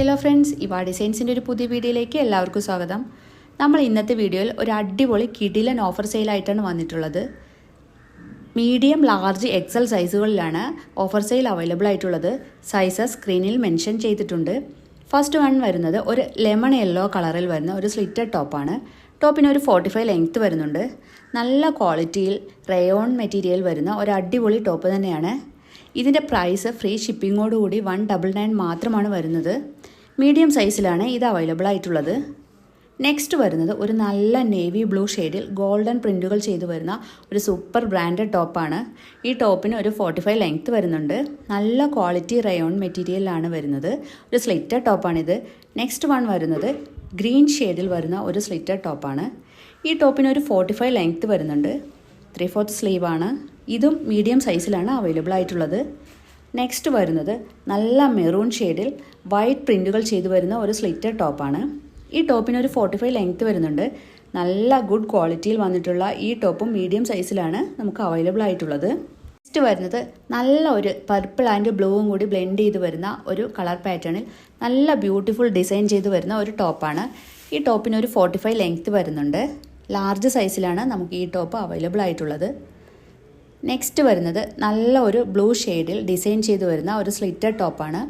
Hello friends ഇവ ഡിസൈൻസിന്റെ ഒരു പുതിയ വീഡിയോയിലേക്ക് എല്ലാവർക്കും സ്വാഗതം. നമ്മൾ ഇന്നത്തെ വീഡിയോയിൽ ഒരു അടിപൊളി കിടിലൻ ഓഫർ സെയിലായിട്ടാണ് വന്നിട്ടുള്ളത്. മീഡിയം ലാർജ് എക്സൽ സൈസുകളിലാണ് ഓഫർ സെയിൽ അവൈലബിൾ ആയിട്ടുള്ളത്. സൈസസ് സ്ക്രീനിൽ മെൻഷൻ ചെയ്തിട്ടുണ്ട്. ഫസ്റ്റ് വൺ വരുന്നത് ഒരു ലെമൺ യെല്ലോ കളറിൽ വരുന്ന ഒരു സ്ലിറ്റഡ് ടോപ്പാണ് ടോപ്പിന് ഒരു ഫോർട്ടി ഫൈവ് ലെങ്ത്ത് വരുന്നുണ്ട്. നല്ല ക്വാളിറ്റിയിൽ റയോൺ മെറ്റീരിയൽ വരുന്ന ഒരു അടിപൊളി ടോപ്പ് തന്നെയാണ്. ഇതിന്റെ പ്രൈസ് ഫ്രീ ഷിപ്പിങ്ങോടുകൂടി വൺ ഡബിൾ നയൻ മാത്രമാണ് വരുന്നത്. മീഡിയം സൈസിലാണ് ഇത് അവൈലബിൾ ആയിട്ടുള്ളത്. നെക്സ്റ്റ് വരുന്നത് ഒരു നല്ല നേവി ബ്ലൂ ഷെയ്ഡിൽ ഗോൾഡൻ പ്രിന്റുകൾ ചെയ്തു വരുന്ന ഒരു സൂപ്പർ ബ്രാൻഡഡ് ടോപ്പാണ്. ഈ ടോപ്പിന് ഒരു ഫോർട്ടി ഫൈവ് ലെങ്ത്ത് വരുന്നുണ്ട്. നല്ല ക്വാളിറ്റി റയോൺ മെറ്റീരിയലാണ് വരുന്നത്. ഒരു സ്ലിറ്റർ ടോപ്പാണിത്. നെക്സ്റ്റ് വൺ വരുന്നത് ഗ്രീൻ ഷെയ്ഡിൽ വരുന്ന ഒരു സ്ലിറ്റർ ടോപ്പാണ്. ഈ ടോപ്പിന് ഒരു ഫോർട്ടി ഫൈവ് ലെങ്ത്ത് വരുന്നുണ്ട്. ത്രീ ഫോർത്ത് സ്ലീവാണ്. ഇതും മീഡിയം സൈസിലാണ് അവൈലബിൾ ആയിട്ടുള്ളത്. നെക്സ്റ്റ് വരുന്നത് നല്ല മെറൂൺ ഷെയ്ഡിൽ വൈറ്റ് പ്രിന്റുകൾ ചെയ്തു വരുന്ന ഒരു സ്ലിറ്റർ ടോപ്പാണ് ഈ ടോപ്പിന് ഒരു ഫോർട്ടി ഫൈവ് ലെങ്ത്ത് വരുന്നുണ്ട്. നല്ല ഗുഡ് ക്വാളിറ്റിയിൽ വന്നിട്ടുള്ള ഈ ടോപ്പും മീഡിയം സൈസിലാണ് നമുക്ക് അവൈലബിൾ ആയിട്ടുള്ളത്. നെക്സ്റ്റ് വരുന്നത് നല്ല ഒരു പർപ്പിൾ ആൻഡ് ബ്ലൂവും കൂടി ബ്ലെൻഡ് ചെയ്ത് വരുന്ന ഒരു കളർ പാറ്റേണിൽ നല്ല ബ്യൂട്ടിഫുൾ ഡിസൈൻ ചെയ്ത് വരുന്ന ഒരു ടോപ്പാണ് ഈ ടോപ്പിന് ഒരു ഫോർട്ടി ഫൈവ് വരുന്നുണ്ട്. ലാർജ് സൈസിലാണ് നമുക്ക് ഈ ടോപ്പ് അവൈലബിൾ ആയിട്ടുള്ളത്. നെക്സ്റ്റ് വരുന്നത് നല്ല ഒരു ബ്ലൂ ഷെയ്ഡിൽ ഡിസൈൻ ചെയ്ത് വരുന്ന ഒരു സ്ലിറ്റഡ് ടോപ്പാണ്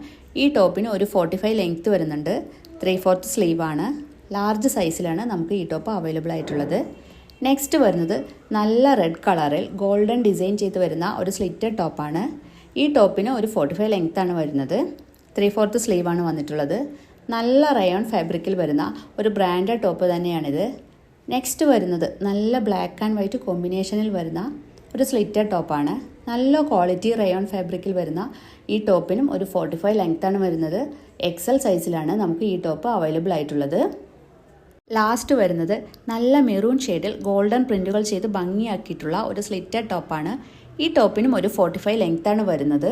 ഈ ടോപ്പിന് ഒരു ഫോർട്ടി ഫൈവ് ലെങ്ത്ത് വരുന്നുണ്ട് ത്രീ ഫോർത്ത് സ്ലീവാണ് ലാർജ് സൈസിലാണ് നമുക്ക് ഈ ടോപ്പ് അവൈലബിൾ ആയിട്ടുള്ളത്. നെക്സ്റ്റ് വരുന്നത് നല്ല റെഡ് കളറിൽ ഗോൾഡൻ ഡിസൈൻ ചെയ്ത് വരുന്ന ഒരു സ്ലിറ്റഡ് ടോപ്പാണ് ഈ ടോപ്പിന് ഒരു ഫോർട്ടി ഫൈവ് ലെങ്ത്താണ് വരുന്നത്. ത്രീ ഫോർത്ത് സ്ലീവാണ് വന്നിട്ടുള്ളത്. നല്ല റയോൺ ഫാബ്രിക്കിൽ വരുന്ന ഒരു ബ്രാൻഡഡ് ടോപ്പ് തന്നെയാണിത്. നെക്സ്റ്റ് വരുന്നത് നല്ല ബ്ലാക്ക് ആൻഡ് വൈറ്റ് കോമ്പിനേഷനിൽ വരുന്ന ഒരു സ്ലിറ്റഡ് ടോപ്പാണ് നല്ല ക്വാളിറ്റി റയോൺ ഫാബ്രിക്കിൽ വരുന്ന ഈ ടോപ്പിനും ഒരു ഫോർട്ടി ഫൈവ് ലെങ്ത്താണ് വരുന്നത്. എക്സൽ സൈസിലാണ് നമുക്ക് ഈ ടോപ്പ് അവൈലബിൾ ആയിട്ടുള്ളത്. ലാസ്റ്റ് വരുന്നത് നല്ല മെറൂൺ ഷെയ്ഡിൽ ഗോൾഡൻ പ്രിന്റുകൾ ചെയ്ത് ഭംഗിയാക്കിയിട്ടുള്ള ഒരു സ്ലിറ്റഡ് ടോപ്പാണ് ഈ ടോപ്പിനും ഒരു ഫോർട്ടി ഫൈവ് ലെങ്ത്താണ് വരുന്നത്.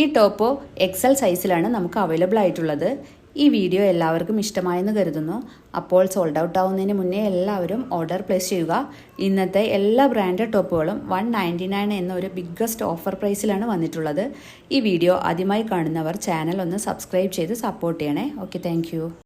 ഈ ടോപ്പ് എക്സൽ സൈസിലാണ് നമുക്ക് അവൈലബിൾ ആയിട്ടുള്ളത്. ഈ വീഡിയോ എല്ലാവർക്കും ഇഷ്ടമായെന്ന് കരുതുന്നു. അപ്പോൾ സോൾഡ് ഔട്ട് ആവുന്നതിന് മുന്നേ എല്ലാവരും ഓർഡർ പ്ലേസ് ചെയ്യുക. ഇന്നത്തെ എല്ലാ ബ്രാൻഡ് ടോപ്പുകളും വൺ നയന്റി നയൻ എന്ന ഒരു ബിഗ്ഗസ്റ്റ് ഓഫർ പ്രൈസിലാണ് വന്നിട്ടുള്ളത്. ഈ വീഡിയോ ആദ്യമായി കാണുന്നവർ ചാനൽ ഒന്ന് സബ്സ്ക്രൈബ് ചെയ്ത് സപ്പോർട്ട് ചെയ്യണേ. Okay thank